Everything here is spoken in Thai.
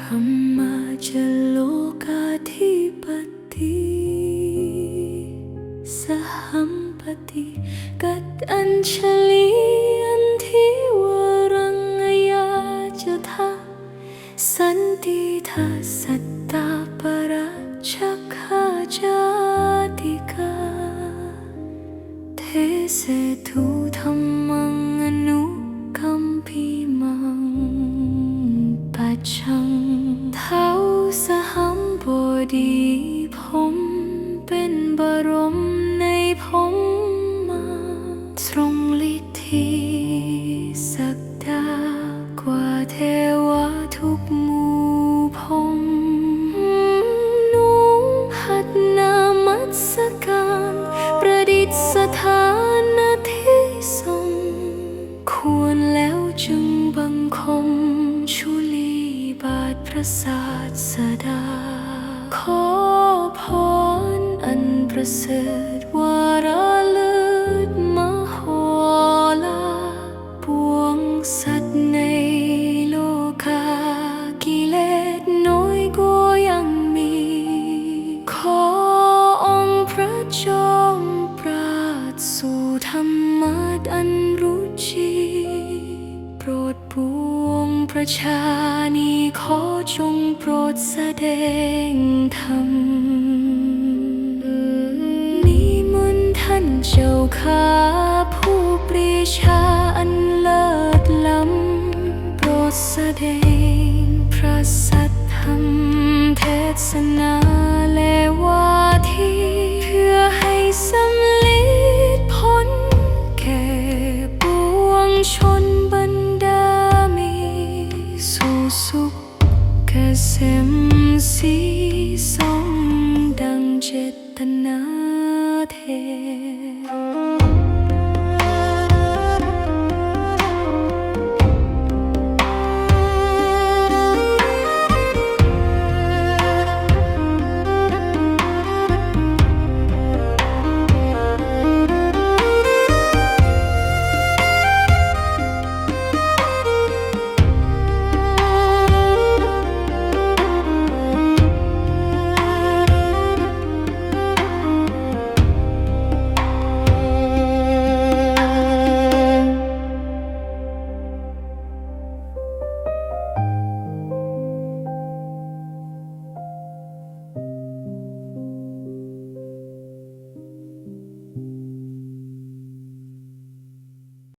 พโลกาธิปติสหัมปติกัดอัญชลีอันทิวรังยาจะทาสันติทัสสัตตาปราชักขาจาติกาเทเสทุธรรมัง ดีผมเป็นบรมในผมมาทรงฤทธิสักดากว่าเทวาทุกหมู่ผมนุ่งหัดนามัสการ ประดิษฐานนาที่ทรงควรแล้วจึงบังคมชุลีบาทพระศาสดา ขอพรอันประเสริฐวาระลิศมโหฬาปวงสัตว์ในโลกากิเลสน้อยก็ยังมี ขอองค์พระจอมปราดสู่ธรรมะอันรู้จีโปรดปวง ประชานีขอจงโปรดแสดงธรรมนิมนต์ท่านเจ้าข้าผู้ปรีชาอันเลิศล้ำโปรดแสดงพระสัทธรรมเทศนาและวา เกษม